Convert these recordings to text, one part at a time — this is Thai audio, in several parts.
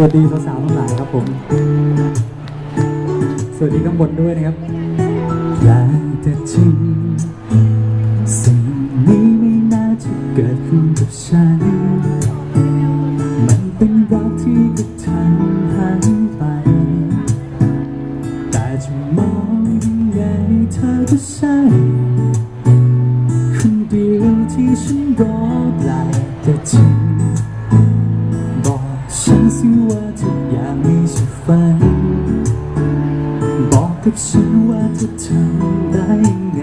สวัสดีสาวๆทั้งหลายครับผม สวัสดีข้างบนด้วยนะครับแต่แต่จริงสิ่งนี้ไม่น่าจะเกิดขึ้นกับฉัน มันเป็นรักที่กระทันหันไป แต่จะมองยังไงเธอก็ใช่คนเดียวที่ฉันรอปลแต่จริง ฉันว่าจะทำได้ไง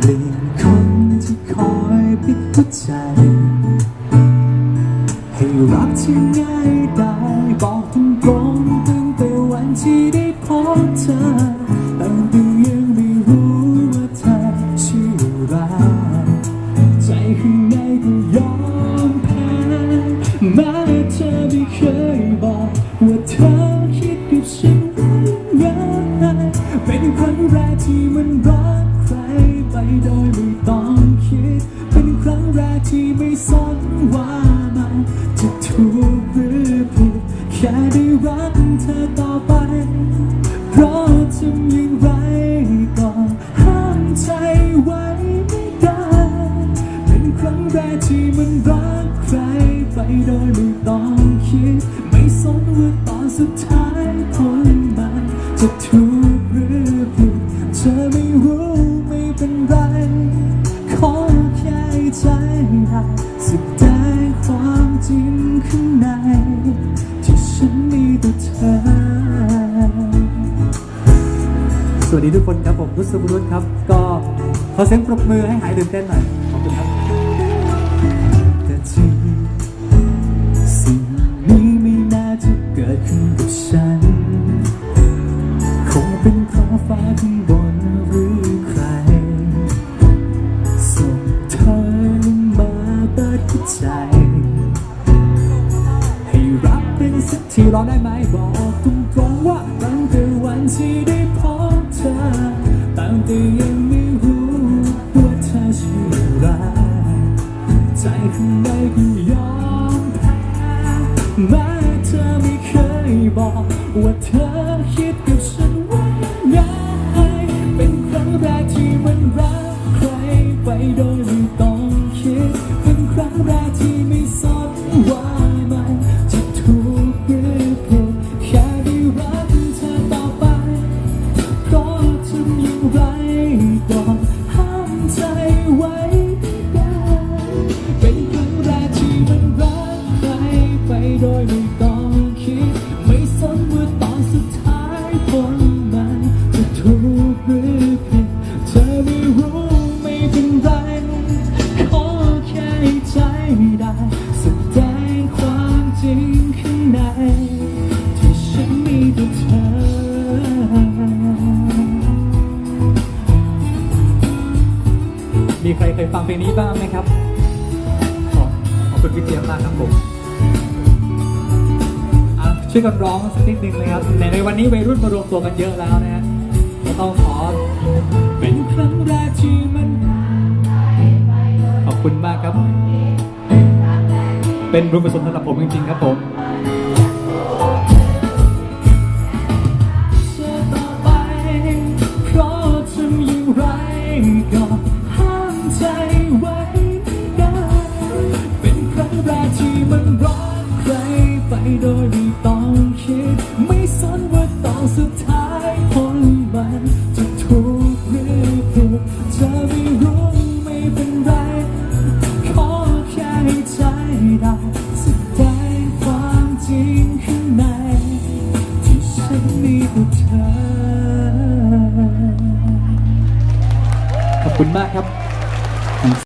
เปลี่ยนคนที่คอยปิดหัวใจ ให้รักที่ง่ายได้บอกตรงๆตั้งแต่วันที่ได้พบเธอ ที่ไม่สนว่ามันจะถูกหรือผิดแค่ได้รักเธอต่อไป เพราะทำอย่างไรก็ห้ามใจไว้ไม่ได้ เป็นครั้งแรกที่มันรักใครไปโดยไม่ต้องคิด ไม่สนว่าตอนสุดท้าย จริงข้างในที่ฉันมีต่อเธอ สวัสดีทุกคนครับผมรุษบุรุษครับ ก็ขอเสียงปรบมือให้หายตื่นเต้นหน่อยขอบคุณครับแต่จริงสิ่งนี้ไม่น่าจะเกิดขึ้นกับฉัน คงเป็นเพราะฟ้าข้ ได้ไหมบอกตรงๆว่าตั้งแต่วันที่ได้พบเธอตั้งแต่ยังไม่รู้ว่าเธอชื่ออะไรใจข้างในก็ยอมแพ้แม้เธอไม่เคยบอกว่าเธอ ก็ห้ามใจไว้ไม่ได้ เป็นครั้งแรกที่มันรักใครไปโดยไม่ต้องคิด ไม่สนว่าตอนสุดท้ายผลมันจะถูกหรือผิด เธอไม่รู้ไม่เป็นไร ใครเคยฟังเพลงนี้บ้างไหมครับขอบขอบคุณพี่เจี๊ยบมากครับผมช่วยกันร้องสักนิดนึงเลยครับในในวันนี้วัยรุ่นมารวมตัวกันเยอะแล้วนะฮะต้องขอเป็นครั้งแรกที่มันขอบคุณมากครับ เป็นบุญกุศลสำหรับผมจริงๆครับผมเธอต่อไปเพราะทำอย่างไรก็ ใจไว้ได้เป็นครั้งแรกที่มันรักใครไปโดยไม่ต้องคิด ไม่สนว่าตอนสุดท้ายผลมันจะถูกหรือผิดเธอไม่รู้ไม่เป็นไร ขอแค่ให้ใจได้แสดงความจริงข้างใน ที่ฉันมีต่อเธอ ขอบคุณมากครับ and